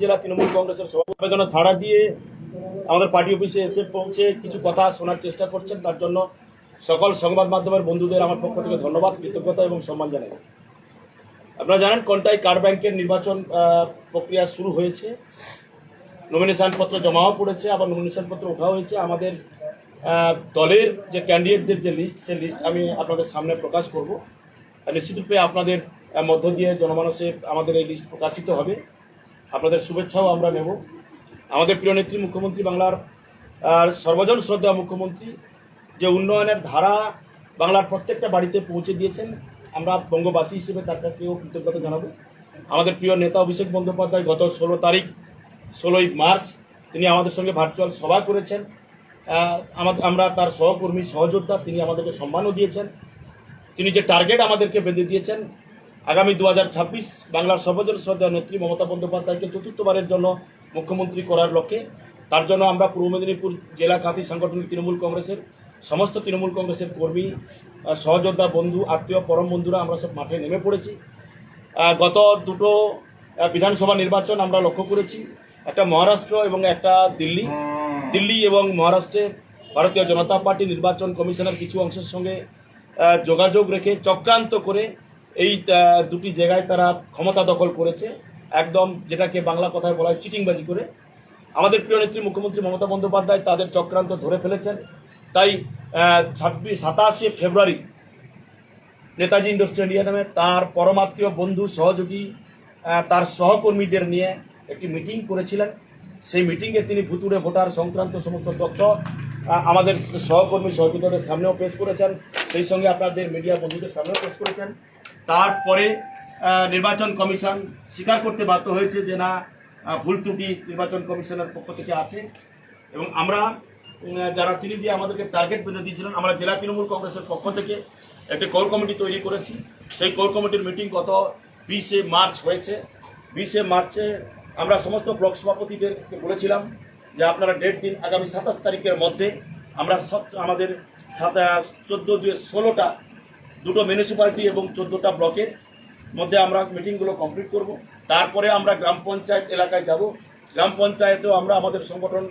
জেলা তৃণমূল কংগ্রেসের সভাপতি আবেদনে সাড়া দিয়ে আমাদের পার্টি অফিসে এসে পৌঁছে কিছু কথা শোনার চেষ্টা করছেন। তার জন্য সকল সংবাদ মাধ্যমের বন্ধুদের আমার পক্ষ থেকে ধন্যবাদ, কৃতজ্ঞতা এবং সম্মান জানাই। আপনারা জানেন, কন্টাই কার ব্যাংকের নির্বাচন প্রক্রিয়া শুরু হয়েছে। নমিনেশন পত্র জমাও পড়েছে, আবার নমিনেশন পত্র ওঠা হয়েছে। আমাদের দলের যে ক্যান্ডিডেটদের যে লিস্ট সেই লিস্ট আমি আপনাদের সামনে প্রকাশ করব। নিশ্চিতরূপে আপনাদের মধ্য দিয়ে জনমানসে আমাদের এই লিস্ট প্রকাশিত হবে। আপনাদের শুভেচ্ছাও আমরা নেব। আমাদের প্রিয় নেত্রী মুখ্যমন্ত্রী বাংলার আহ, সর্বজন শ্রদ্ধা মুখ্যমন্ত্রী যে উন্নয়নের ধারা বাংলার প্রত্যেকটা বাড়িতে পৌঁছে দিয়েছেন আমরা বঙ্গবাসী হিসেবে তার কাছেও কৃতজ্ঞতা জানাব। আমাদের প্রিয় নেতা অভিষেক বন্দ্যোপাধ্যায় গত ষোলো তারিখ ষোলোই মার্চ তিনি আমাদের সঙ্গে ভার্চুয়াল সভা করেছেন। আমাদের আমরা তার সহকর্মী সহযোদ্ধা তিনি আমাদেরকে সম্মানও দিয়েছেন। তিনি যে টার্গেট আমাদেরকে বেঁধে দিয়েছেন আগামী দু হাজার ছাব্বিশ বাংলার সর্বজন শ্রদ্ধা নেত্রী মমতা বন্দ্যোপাধ্যায়কে চতুর্থবারের জন্য মুখ্যমন্ত্রী করার লক্ষ্যে। তার জন্য আমরা পূর্ব মেদিনীপুর জেলা কাঁথি সাংগঠনিক তৃণমূল কংগ্রেসের, সমস্ত তৃণমূল কংগ্রেসের কর্মী সহযোদ্ধা বন্ধু, আত্মীয়, পরম বন্ধুরা আমরা সব মাঠে নেমে পড়েছি। গত দুটো বিধানসভা নির্বাচন আমরা লক্ষ্য করেছি। একটা মহারাষ্ট্র এবং একটা দিল্লি। দিল্লি এবং মহারাষ্ট্রে ভারতীয় জনতা পার্টি নির্বাচন কমিশনের কিছু অংশের সঙ্গে যোগাযোগ রেখে চক্রান্ত করে এই দুটি জায়গায় তারা ক্ষমতা দখল করেছে। একদম যেটাকে বাংলা কথায় বলা হয় চিটিংবাজি করে। আমাদের প্রিয় নেত্রী মুখ্যমন্ত্রী মমতা বন্দ্যোপাধ্যায় তাদের চক্রান্ত ধরে ফেলেছেন। তাই ছাব্বিশ, সাতাশে ফেব্রুয়ারি নেতাজি ইন্ডোর তার পরমাত্মীয় বন্ধু, সহযোগী তার সহকর্মীদের নিয়ে একটি মিটিং করেছিলেন। সেই মিটিংয়ে তিনি ভুতুড়ে ভোটার সংক্রান্ত সমস্ত তথ্য আমাদের সহকর্মী সহযোগীদের সামনেও পেশ করেছেন। সেই সঙ্গে আপনাদের মিডিয়া বন্ধুদের সামনেও পেশ করেছেন। তারপরে নির্বাচন কমিশন স্বীকার করতে বাধ্য হয়েছে যে না ভুল ত্রুটি নির্বাচন কমিশনের পক্ষ থেকে আছে। এবং আমরা যারা তিনি যে আমাদেরকে টার্গেট বেঁধে দিয়েছিলেন, আমরা জেলা তৃণমূল কংগ্রেসের পক্ষ থেকে একটি কোর কমিটি তৈরি করেছি। সেই কোর কমিটির মিটিং গত বিশে মার্চ হয়েছে। বিশে মার্চে আমরা সমস্ত ব্লক সভাপতিদেরকে বলেছিলাম যে আপনারা ডেট দিন আগামী সাতাশ তারিখের মধ্যে আমরা সব আমাদের সাতাশ চোদ্দ দুয়ে ষোলোটা দুটো মিউনিসিপ্যালিটি এবং চোদ্দোটা ব্লকের মধ্যে আমরা মিটিংগুলো কমপ্লিট করব। তারপরে আমরা গ্রাম পঞ্চায়েত এলাকায় যাব। গ্রাম পঞ্চায়েতেও আমরা আমাদের সংগঠন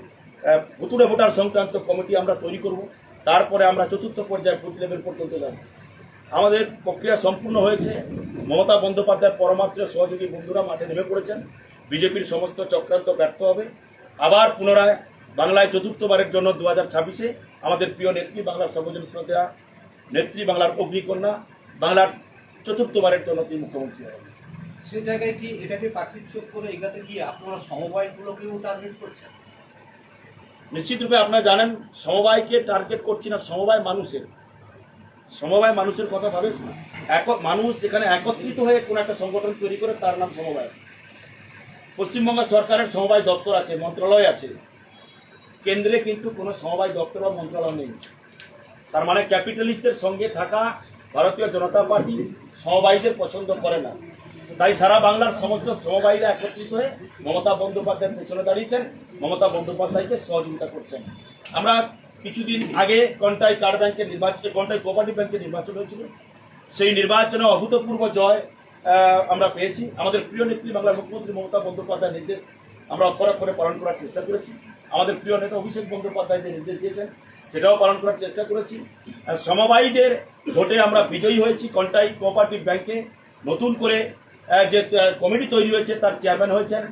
ভুতুড়ে ভোটার সংক্রান্ত কমিটি আমরা তৈরি করব। তারপরে আমরা চতুর্থ পর্যায়ে বুথ লেভেল পর্যন্ত যাব। আমাদের প্রক্রিয়া সম্পূর্ণ হয়েছে। মমতা বন্দ্যোপাধ্যায়ের পরমাত্র সহযোগী বন্ধুরা মাঠে নেমে পড়েছেন। বিজেপির সমস্ত চক্রান্ত ব্যর্থ হবে। আবার পুনরায় বাংলায় চতুর্থবারের জন্য দু হাজার ছাব্বিশে আমাদের প্রিয় নেত্রী বাংলার সর্বজন শ্রদ্ধা নেত্রী বাংলার অগ্নিকন্যা বাংলার চতুর্থবারের জন্য তিনি মুখ্যমন্ত্রী হবেন। সে জায়গায় কি এটাকে পাখির চোখ করে এগাতে গিয়ে আপনারা সমবায়গুলোকেও টার্গেট করছেন? নিশ্চিতরূপে আপনারা জানেন সমবায়কে টার্গেট করছি না সমবায় মানুষের। সমবায় মানুষের কথা ভাবে এক মানুষ যেখানে একত্রিত হয়ে কোনো একটা সংগঠন তৈরি করে তার নাম সমবায়। পশ্চিমবঙ্গ সরকারের সমবায় দপ্তর আছে মন্ত্রণালয় আছে। কেন্দ্রে কিন্তু কোনো সমবায় দপ্তর বা মন্ত্রণালয় নেই। তার মানে ক্যাপিটালিস্টদের সঙ্গে থাকা ভারতীয় জনতা পার্টি সমবায়ীদের পছন্দ করে না। তাই সারা বাংলার সমস্ত সমবায়ীরা একত্রিত হয়ে মমতা বন্দ্যোপাধ্যায়ের পেছনে দাঁড়িয়েছেন, মমতা বন্দ্যোপাধ্যায়কে সহযোগিতা করছেন। আমরা কিছুদিন আগে কন্টাই কার্ড ব্যাংকের নির্বাচন কন্টাই কোঅপারেটিভ ব্যাংকের নির্বাচন হয়েছিল। সেই নির্বাচনে অভূতপূর্ব জয় আমরা পেয়েছি। আমাদের প্রিয় নেত্রী বাংলার মুখ্যমন্ত্রী মমতা বন্দ্যোপাধ্যায়ের নির্দেশ আমরা অক্ষর অক্ষরে পালন করার চেষ্টা করেছি। আমাদের প্রিয় নেতা অভিষেক বন্দ্যোপাধ্যায় যে নির্দেশ দিয়েছেন, সেটাও পালন করার চেষ্টা করেছি। সমবায়ীদের ভোটে আমরা বিজয়ী হয়েছি। কন্টাই কোঅপারেটিভ ব্যাংকে নতুন করে যে কমিটি তৈরি হয়েছে, তার চেয়ারম্যান হয়েছেন।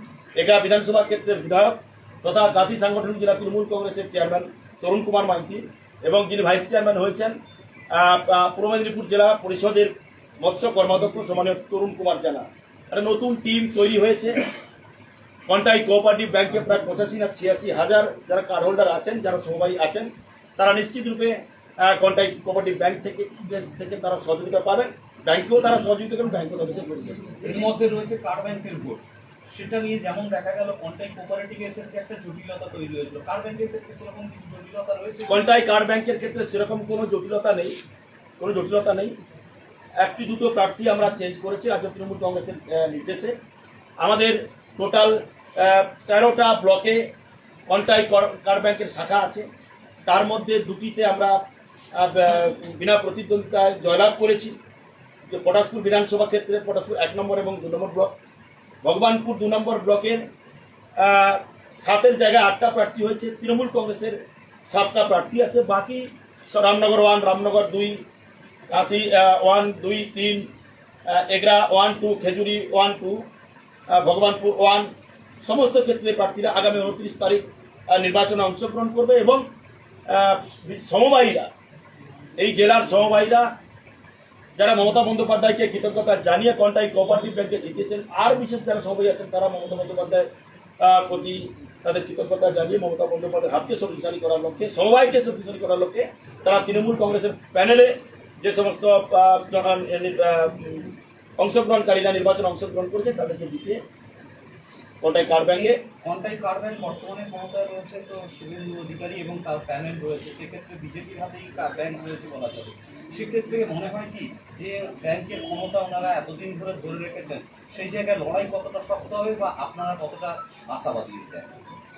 এগা বিধানসভা ক্ষেত্রের বিধায়ক তথা গাঁথি সাংগঠনিক জেলা তৃণমূল কংগ্রেসের চেয়ারম্যান তরুণ কুমার মাইতি এবং যিনি ভাইস চেয়ারম্যান হয়েছেন পূর্ব মেদিনীপুর জেলা পরিষদের মৎস্য কর্মাধ্যক্ষ সমানীয় তরুণ কুমার জানা। একটা নতুন টিম তৈরি হয়েছে। কন্টাই কোঅপারেটিভ ব্যাংকে প্রায় পঁচাশি না ছিয়াশি হাজার যারা কার্ড হোল্ডার আছেন যারা সমবায়ী আছেন তারা নিশ্চিত রূপে কন্টাই কোঅপারেটিভ ব্যাংক থেকে থেকে তারা সহযোগিতা পাবেন। ব্যাংকেও তারা সহযোগিতা করবেন ব্যাংকও তাদেরকে সহযোগিতা এর মধ্যে রয়েছে কার ব্যাংকের ভোট সেটা নিয়ে যেমন দেখা গেল কন্টাই কোঅপারেটিভের ক্ষেত্রে একটা জটিলতা তৈরি হয়েছিল। কার ব্যাংকের ক্ষেত্রে সেরকম কিছু জটিলতা রয়েছে? কন্টাই কার্ড ব্যাংকের ক্ষেত্রে সেরকম কোনো জটিলতা নেই। কোনো জটিলতা নেই। একটি দুটো প্রার্থী আমরা চেঞ্জ করেছি, রাজ্য তৃণমূল কংগ্রেসের নির্দেশে। আমাদের টোটাল তেরোটা ব্লকে কন্টাই কার্ড ব্যাংকের শাখা আছে। তার মধ্যে দুটিতে আমরা বিনা প্রতিদ্বন্দ্বিতায় জয়লাভ করেছি। যে পটাশপুর বিধানসভা ক্ষেত্রে পটাশপুর এক নম্বর এবং দু নম্বর ব্লক ভগবানপুর দু নম্বর ব্লকের সাতের জায়গায় আটটা প্রার্থী হয়েছে। তৃণমূল কংগ্রেসের সাতটা প্রার্থী আছে। বাকি রামনগর ওয়ান রামনগর দুই কাঁথি ওয়ান, দুই, তিন Egra, one, two, Khejuri, one, two Bhagabanpur, one. সমস্ত ক্ষেত্রে প্রার্থীরা আগামী উনত্রিশ তারিখ নির্বাচনে অংশগ্রহণ করবে এবং সমবায়ীরা, এই জেলার সমবায়ীরা, যারা মমতা বন্দ্যোপাধ্যায়কে কৃতজ্ঞতা জানিয়ে কন্টাই কোঅপারেটিভ ব্যাংকে জিতেছেন, আর বিশেষ যারা সবাই আছেন, তারা মমতা বন্দ্যোপাধ্যায় প্রতি তাদের কৃতজ্ঞতা জানিয়ে মমতা বন্দ্যোপাধ্যায়ের হাতকে শক্তিশালী করার লক্ষ্যে, সমবায়কে শক্তিশালী করার লক্ষ্যে, তারা তৃণমূল কংগ্রেসের প্যানেলে যে সমস্ত উম, অংশগ্রহণকারীরা নির্বাচনে অংশগ্রহণ করছে তাদেরকে জিতিয়ে কন্টাই কার ব্যাংকে কন্টাই কারব্যাংক বর্তমানে ক্ষমতায় রয়েছে তো শুভেন্দু অধিকারী এবং তার প্যানেল রয়েছে। সেক্ষেত্রে বিজেপির হাতেই কার ব্যাংক রয়েছে বলা যাবে। সেক্ষেত্রে মনে হয় কি যে ব্যাংকের ক্ষমতা ওনারা এতদিন ধরে ধরে রেখেছেন সেই জায়গায় লড়াই কতটা শক্ত হবে বা আপনারা কতটা আশাবাদী?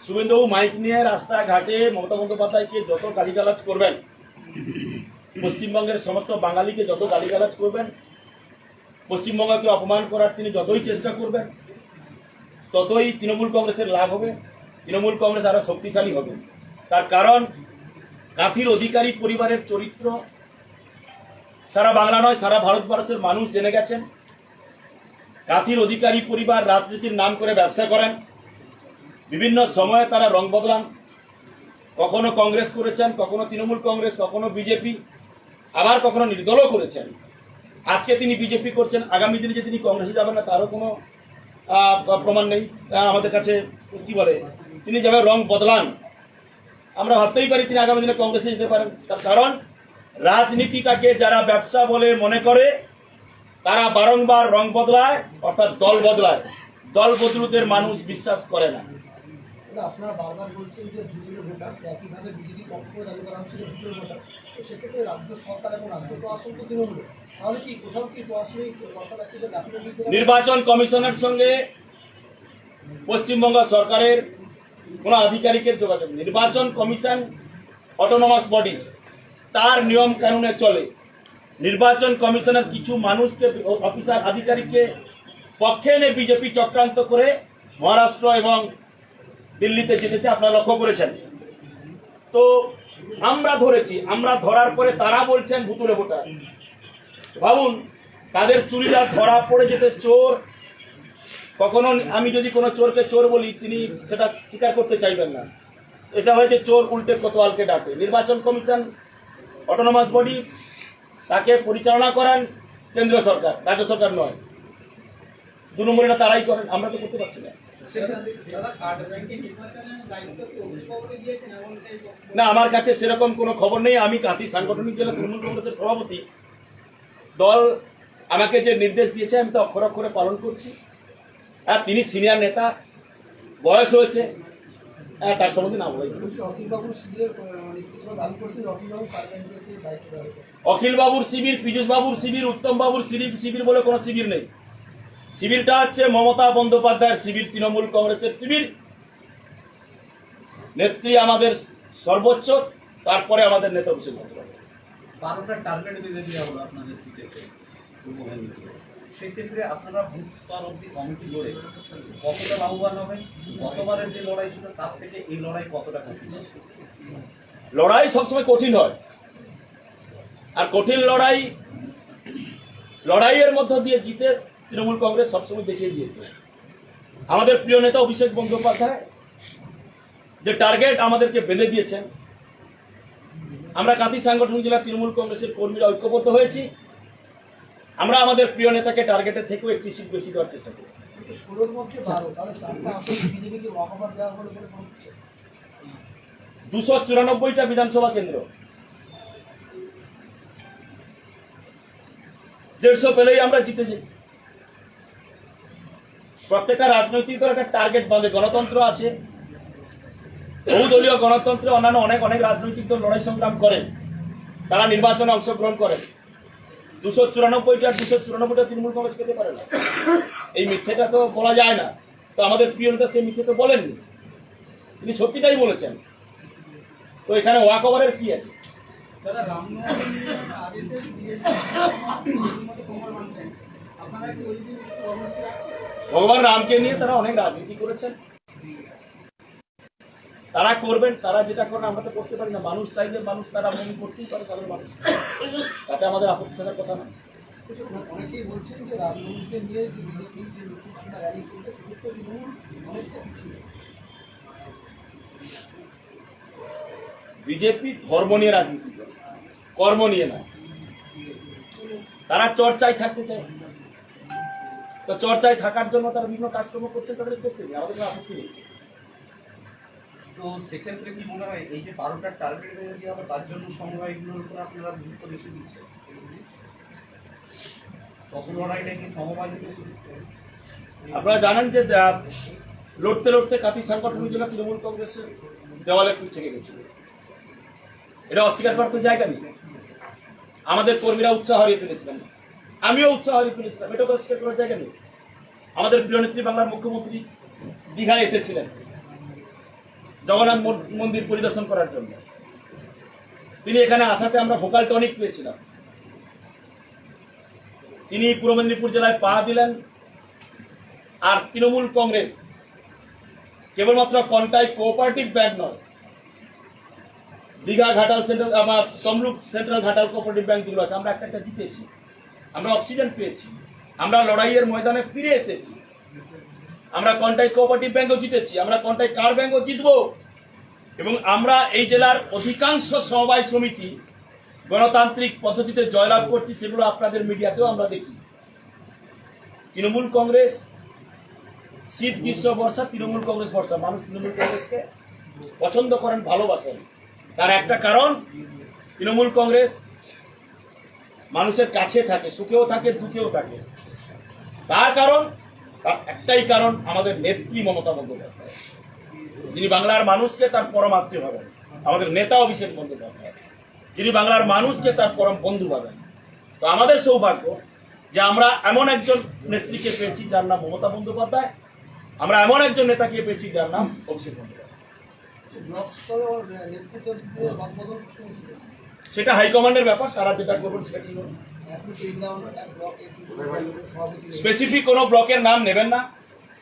শুভেন্দুবাবু মাইক নিয়ে রাস্তাঘাটে মমতা বন্দ্যোপাধ্যায়কে যত গালিগালাজ করবেন পশ্চিমবঙ্গের সমস্ত বাঙালিকে যত গালিগালাজ করবেন, পশ্চিমবঙ্গকে অপমান করার তিনি যতই চেষ্টা করবেন, ততই তৃণমূল কংগ্রেসের লাভ হবে, তৃণমূল কংগ্রেস আরও শক্তিশালী হবে। তার কারণ, কাঁথির অধিকারী পরিবারের চরিত্র, সারা বাংলা নয়, সারা ভারতবর্ষের মানুষ জেনে গেছেন। কাঁথির অধিকারী পরিবার রাজনীতির নাম করে ব্যবসা করেন। বিভিন্ন সময়ে তারা রং বদলান। কখনো কংগ্রেস করেছেন, কখনো তৃণমূল কংগ্রেস, কখনো বিজেপি। আবার কখনো নির্দলও করেছেন। আজকে তিনি বিজেপি করছেন, আগামী দিনে যে তিনি কংগ্রেসে যাবেন না, তারও কোনো প্রমাণ নেই। আমাদের কাছে কি বলে, তিনি যাবে রং বদলান, আমরা ভাবতেই পারি তিনি আগামী দিনে কংগ্রেসে যেতে পারেন। তার কারণ, রাজনীতিটাকে যারা ব্যবসা বলে মনে করে, তারা বারংবার রং বদলায়, অর্থাৎ দল বদলায়। দল বদলুদের মানুষ বিশ্বাস করে না। আপনারা বারবার বলছেন যে ভোটার, একইভাবে বিজেপি পক্ষ দাবি করা হচ্ছে ভোটার। তো সেক্ষেত্রে রাজ্য সরকার এবং রাজ্য প্রশাসন তো তৃণমূল। তাহলে কি কোথাও কি প্রশাসনিক পারে? নির্বাচন কমিশনের সঙ্গে পশ্চিমবঙ্গ সরকারের কোনো আধিকারিকের যোগাযোগ নির্বাচন কমিশন অটোনমাস বডি তার নিয়ম কানুনে চলে। নির্বাচন কমিশনের কিছু মানুষকে অফিসার আধিকারিককে পক্ষে এনে বিজেপি চক্রান্ত করে মহারাষ্ট্র এবং দিল্লিতে জিতেছে, আপনারা লক্ষ্য করেছেন। তো আমরা ধরেছি, আমরা ধরার পরে তারা বলছেন ভুতুরে ভোটার। ভাবুন, তাদের চুরিদার ধরা পড়ে যেতে চোর। কখনো আমি যদি কোনো চোরকে চোর বলি, তিনি সেটা স্বীকার করতে চাইবেন না। এটা হয়েছে চোর উল্টে কোতোয়ালকে ডাকে। নির্বাচন কমিশন অটোনমাস বডি তাকে পরিচালনা করেন কেন্দ্র সরকার, রাজ্য সরকার নয়। দু নম্বরটা তারাই করেন, আমরা তো করতে পারছি না। না আমার কাছে সেরকম কোনো খবর নেই। আমি কাঁথি সাংগঠনিক জেলা তৃণমূল কংগ্রেসের সভাপতি। দল আমাকে যে নির্দেশ দিয়েছে আমি তো অক্ষর অক্ষরে পালন করছি। আর তিনি সিনিয়র নেতা বয়স হয়েছে হ্যাঁ, তার সম্বন্ধে না বলাই অখিল বাবুর শিবির পীযুষ বাবুর শিবির উত্তম বাবুর শিবির শিবির বলে কোনো শিবির নেই। শিবিরটা হচ্ছে মমতা বন্দ্যোপাধ্যায়ের শিবির তৃণমূল কংগ্রেসের শিবির নেত্রী আমাদের সর্বোচ্চ তারপরে আমাদের নেতা অভিষেক বন্দ্যোপাধ্যায়। বারোটা টার্গেট বেঁধে দেওয়া হলো আপনাদের সিটেতে সেক্ষেত্রে আপনারা বুথ স্তর অব্দি কমিটি গড়ে কতটা লাভবান হবেন গতবারের যে লড়াই ছিল তার থেকে এই লড়াই কতটা কঠিন? লড়াই সবসময় কঠিন হয়। আর কঠিন লড়াই লড়াইয়ের মধ্য দিয়ে জিতে তৃণমূল কংগ্রেস সবসময় দেখিয়ে দিয়েছে। আমাদের প্রিয় নেতা অভিষেক বন্দ্যোপাধ্যায় যে টার্গেট আমাদেরকে বেঁধে দিয়েছেন আমরা কাঁথি সাংগঠনিক জেলা তৃণমূল কংগ্রেসের কর্মীরা ঐক্যবদ্ধ হয়েছি। আমরা আমাদের প্রিয় নেতাকে টার্গেটের থেকেও একটি সিট বেশি দেওয়ার চেষ্টা করি দুশো চুরানব্বইটা বিধানসভা কেন্দ্র। দেড়শো পেলেই আমরা জিতে যাই। প্রত্যেকটা রাজনৈতিক দল একটা টার্গেট বাঁধে গণতন্ত্র আছে। বহুদলীয় গণতন্ত্রে অন্যান্য অনেক অনেক রাজনৈতিক দল লড়াই সংগ্রাম করেন তারা নির্বাচনে অংশগ্রহণ করেন দুশো চুরানব্বইটা দুশো চুরানব্বইটা তৃণমূল কংগ্রেস পেতে পারে না। এই মিথ্যেটা তো বলা যায় না। তো আমাদের প্রিয় নেতা সেই মিথ্যে তো বলেননি। তিনি সত্যিটাই বলেছেন। তো এখানে ওয়াক ওভারের কি আছে ভগবান রামকে নিয়ে তারা অনেক রাজনীতি করেছেন। তারা করবেন তারা যেটা করেন আমরা তো করতে পারি না। মানুষ চাইলে মানুষ তারা মনে করতেই পারে তাদের মানুষ। তাতে আমাদের আপত্তি থাকার কথা না। অনেকেই বলছেন যে রামমন্দিরকে নিয়ে যে বিজেপি যে মিছিল র্যালি করবে সেক্ষেত্রে অনেকটা পিছিয়ে বিজেপি ধর্ম নিয়ে রাজনীতি করে কর্ম নিয়ে না তারা চর্চায় থাকতে চায়। তো চর্চায় থাকার জন্য তারা বিভিন্ন কাজকর্ম করছে তাদের করতে নেই। আমাদের কোনো আপত্তি নেই। তো সেক্ষেত্রে কি মনে হয় এই যে বারোটার টার্গেট বেঁধে দেওয়া হবে তার জন্য সমবায়গুলোর উপর আপনারা গুরুত্ব বেশি দিচ্ছেন? তখন লড়াইটা কি সমবায় আপনারা জানেন যে লড়তে লড়তে কাতি সাংগঠনিক জন্য তৃণমূল কংগ্রেসের দেওয়ালে থেকে গেছিল। এটা অস্বীকার করার তো জায়গা নেই। আমাদের কর্মীরা উৎসাহ হারিয়ে ফেলেছিলাম আমিও উৎসাহ হারিয়ে ফেলেছিলাম। এটা অস্বীকার করার জায়গা নেই। আমাদের প্রিয় নেত্রী বাংলার মুখ্যমন্ত্রী দীঘায় এসেছিলেন। জগন্নাথ মন্দির পরিদর্শন করার জন্য। তিনি এখানে আসাতে আমরা ভোকাল টনিক পেয়েছিলাম। তিনি পূর্ব মেদিনীপুর জেলায় পা দিলেন। আর তৃণমূল কংগ্রেস কেবলমাত্র কন্টাই কোঅপারেটিভ ব্যাংক নয়, দীঘা ঘাটাল সেন্ট্রাল আমার Tamluk central Ghatal cooperative bank যেগুলো আছে। আমরা একটা একটা জিতেছি। আমরা অক্সিজেন পেয়েছি। আমরা লড়াইয়ের ময়দানে ফিরে এসেছি। আমরা কন্টাই কোঅপারেটিভ ব্যাংকও জিতেছি। আমরা কন্টাই কার ব্যাংকও জিতবো। এবং আমরা এই জেলার অধিকাংশ সমবায় সমিতি গণতান্ত্রিক পদ্ধতিতে জয়লাভ করছি, সেগুলো আপনাদের মিডিয়াতেও আমরা দেখি। তৃণমূল কংগ্রেস, শীত, গ্রীষ্ম, বর্ষা, তৃণমূল কংগ্রেস বর্ষা মানুষ তৃণমূল কংগ্রেসকে পছন্দ করেন, ভালোবাসেন। তার একটা কারণ, তৃণমূল কংগ্রেস মানুষের কাছে থাকে, সুখেও থাকে, দুঃখেও থাকে। তার কারণ, তার একটাই কারণ আমাদের নেত্রী মমতা বন্দ্যোপাধ্যায়। যিনি বাংলার মানুষকে তার পরমাত্মী ভাবেন। আমাদের নেতা অভিষেক বন্দ্যোপাধ্যায়। যিনি বাংলার মানুষকে তার পরম বন্ধু ভাবেন। তো আমাদের সৌভাগ্য যে আমরা এমন একজন নেত্রীকে পেয়েছি যার নাম মমতা বন্দ্যোপাধ্যায়। আমরা এমন একজন নেতাকে পেয়েছি যার নাম অভিষেক বন্দ্যোপাধ্যায়। সেটা হাইকমান্ডের ব্যাপার তারা যেটা করবেন সেটা কি করবেন স্পেসিফিক কোনো ব্লকের নাম নেবেন না।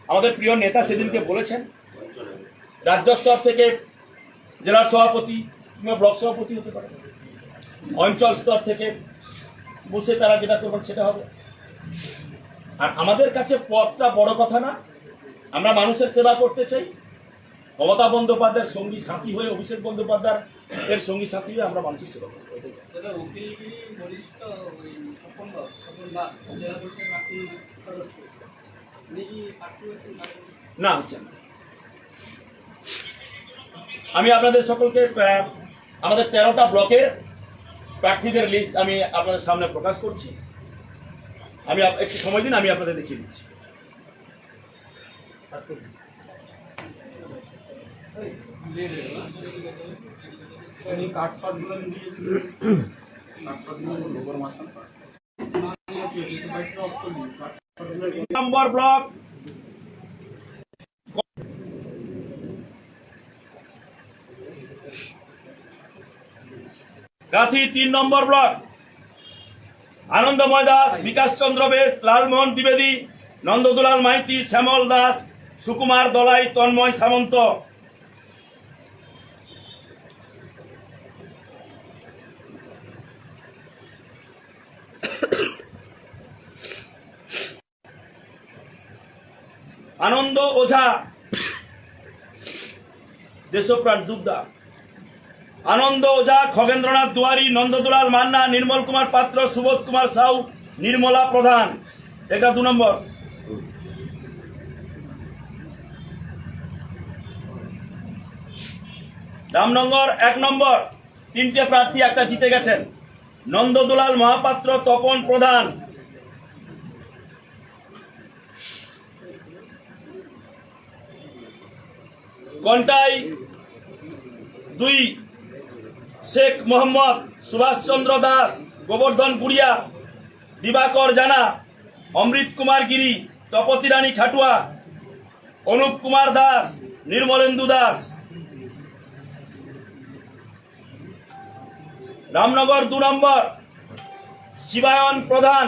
আমাদের প্রিয় নেতা সেদিনকে বলেছেন, রাজ্য স্তর থেকে জেলা সভাপতি কিংবা ব্লক সভাপতি হতে পারে। অঞ্চল স্তর থেকে বসে তারা যেটা করবেন সেটা হবে। আর আমাদের কাছে পথটা বড় কথা না। আমরা মানুষের সেবা করতে চাই। মমতা বন্দ্যোপাধ্যায়ের সঙ্গী সাথী হয়ে অভিষেক বন্দ্যোপাধ্যায় এর সঙ্গী সাথী আমরা মানুষের সেবা করব না হচ্ছে না। আমি আপনাদের সকলকে আমাদের তেরোটা ব্লকের প্রার্থীদের লিস্ট আমি আপনাদের সামনে প্রকাশ করছি। আমি একটু সময় দিন আমি আপনাদের দেখিয়ে দিচ্ছি। Number block. গাথি তিন নম্বর ব্লক। আনন্দময় দাস, বিকাশ চন্দ্র বেশ, লালমোহন দ্বিবেদী, নন্দদুলাল মাইতি, শ্যামল দাস, সুকুমার দলাই, তন্ময় সামন্ত। আনন্দ, ওঝা। দেশপ্রাণ দুগ্ধা। আনন্দ, ওঝা, খগেন্দ্রনাথ দুয়ারি, নন্দদুলাল মান্না, নির্মল কুমার পাত্র, সুবোধ কুমার সাউ, নির্মলা প্রধান। এটা দু নম্বর। রামনগর এক নম্বর। তিনটে প্রার্থী একটা জিতে গেছেন। নন্দদুলাল মহাপাত্র, তপন প্রধান। কন্টাই দুই, শেখ মোহাম্মদ সুভাষচন্দ্র দাস, গোবর্ধন গুড়িয়া দিবাকর জানা, অমৃত কুমার গিরি, তপতি রানী খাটুয়া, অনুপ কুমার দাস, নির্মলেন্দু দাস। রামনগর দু নম্বর, শিবায়ন প্রধান,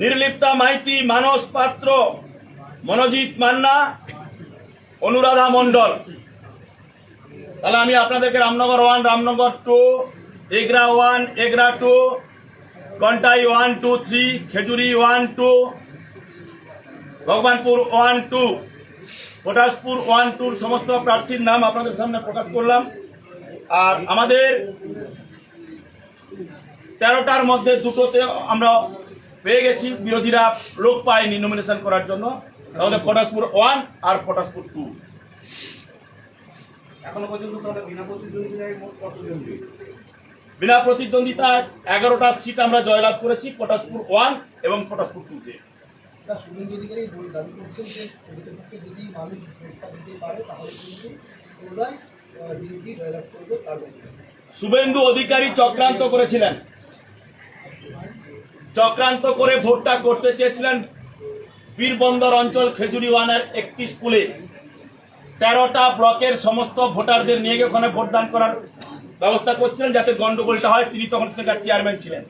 নির্লিপ্তা মাইতি মানস পাত্র, মনোজিৎ মান্না অনুরাধা মণ্ডল। তাহলে আমি আপনাদেরকে Ramnagar one Ramnagar two Egra one Egra two Contai one two three Khejuri one two Bhagabanpur one two Patashpur one টুর সমস্ত প্রার্থীর নাম আপনাদের সামনে প্রকাশ করলাম। আর আমাদের তেরোটার মধ্যে দুটোতে আমরা পেয়ে গেছি। বিরোধীরা লোক পায়নি নমিনেশন করার জন্য। আমাদের পটাশপুর ওয়ান আর পটাশপুর টু। এখনও পর্যন্ত তাহলে বিনা প্রতিদ্বন্দ্বিতায় মোট কতজন বিনা প্রতিদ্বন্দ্বিতায় এগারোটা সিট আমরা জয়লাভ করেছি পটাশপুর ওয়ান এবং পটাশপুর টুতে। শুভেন্দু অধিকারী দাবি করছেন যে প্রকৃতপক্ষে যদি মানুষ ভোটটা দিতে পারে তাহলে কিন্তু পুনরায় বিজেপি জয়লাভ করবে তার শুভেন্দু অধিকারী চক্রান্ত করেছিলেন। চক্রান্ত করে ভোটটা করতে চেয়েছিলেন বীরবন্দর অঞ্চল খেজুরিওয়ানের একটি স্কুলে তেরোটা ব্লকের সমস্ত ভোটারদের নিয়ে গিয়ে ওখানে ভোটদান করার ব্যবস্থা করছিলেন যাতে গন্ডগোলটা হয়। তিনি তখন সেখানকার চেয়ারম্যান ছিলেন।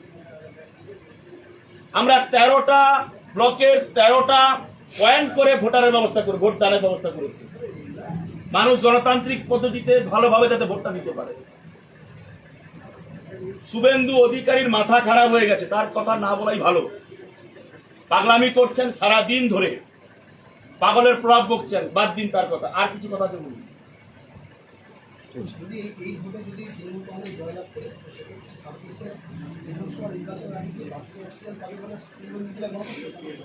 আমরা তেরোটা ব্লকের তেরোটা পয়েন্ট করে ভোটারের ব্যবস্থা করে ভোট দানের ব্যবস্থা করেছি। মানুষ গণতান্ত্রিক পদ্ধতিতে ভালোভাবে যাতে ভোটটা দিতে পারে। শুভেন্দু অধিকারীর মাথা খারাপ হয়ে গেছে। তার কথা না বলাই ভালো। পাগলামি করছেন সারা দিন ধরে। পাগলের প্রভাব বকছেন বাদ দিন তার কথা আর কিছু কথা বলুন। যদি এই- ভোটে যদি তৃণমূল কংগ্রেস জয়লাভ করে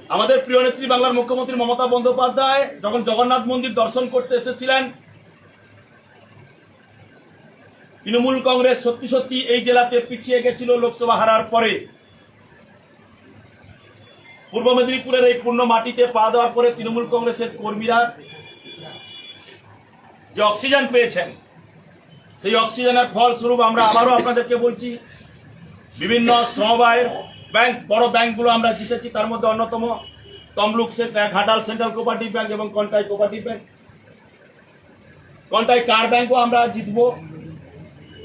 আমাদের প্রিয় নেত্রী বাংলার মুখ্যমন্ত্রী মমতা বন্দ্যোপাধ্যায় যখন জগন্নাথ মন্দির দর্শন করতে এসেছিলেন তৃণমূল কংগ্রেস সত্যি সত্যি এই জেলাতে পিছিয়ে গেছিল লোকসভা হারার পরে। পূর্ব মেদিনীপুরের এই পূর্ণ মাটিতে পা দেওয়ার পরে তৃণমূল কংগ্রেসের কর্মীরা যে অক্সিজেন পেয়েছেন, সেই অক্সিজেনের ফলস্বরূপ আমরা আবারও আপনাদেরকে বলছি, বিভিন্ন সমবায়ের ব্যাংক, বড় ব্যাংকগুলো আমরা জিতেছি, তার মধ্যে অন্যতম তমলুক সে- ঘাটাল সেন্ট্রাল কোপারেটিভ ব্যাংক এবং কন্টাই কোপারেটিভ ব্যাংক। কন্টাই কার ব্যাংকও আমরা জিতবো।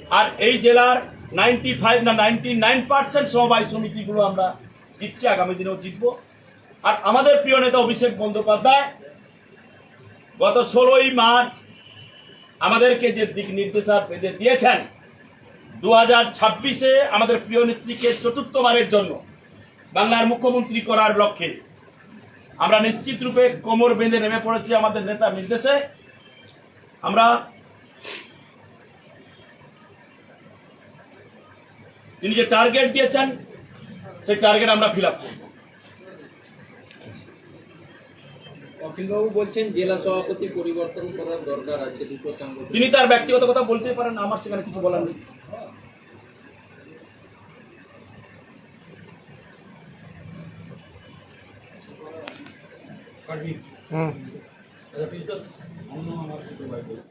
আর এই জেলার নাইনটি ফাইভ না নাইনটি নাইন পার্সেন্ট সমবায় সমিতিগুলো আমরা জিতছি আগামী দিনেও জিতবো। আর আমাদের প্রিয় নেতা অভিষেক বন্দ্যোপাধ্যায়, গত ষোলোই মার্চ আমাদেরকে যে দিক নির্দেশনা দিয়েছেন দু হাজার ছাব্বিশে আমাদের প্রিয় নেত্রীকে চতুর্থবারের জন্য বাংলার মুখ্যমন্ত্রী করার লক্ষ্যে আমরা নিশ্চিত রূপে কোমর বেঁধে নেমে পড়েছি আমাদের নেতার নির্দেশে। আমরা তিনি যে টার্গেট দিয়েছেন সেই টার্গেট আমরা ফিল আপ করব। অখিলবাবু বলছেন জেলা সভাপতি পরিবর্তন করার দরকার আছে দুটো সাংগঠনিক। তিনি তার ব্যক্তিগত কথা বলতে পারেন আমার সেখানে কিছু বলার নেই।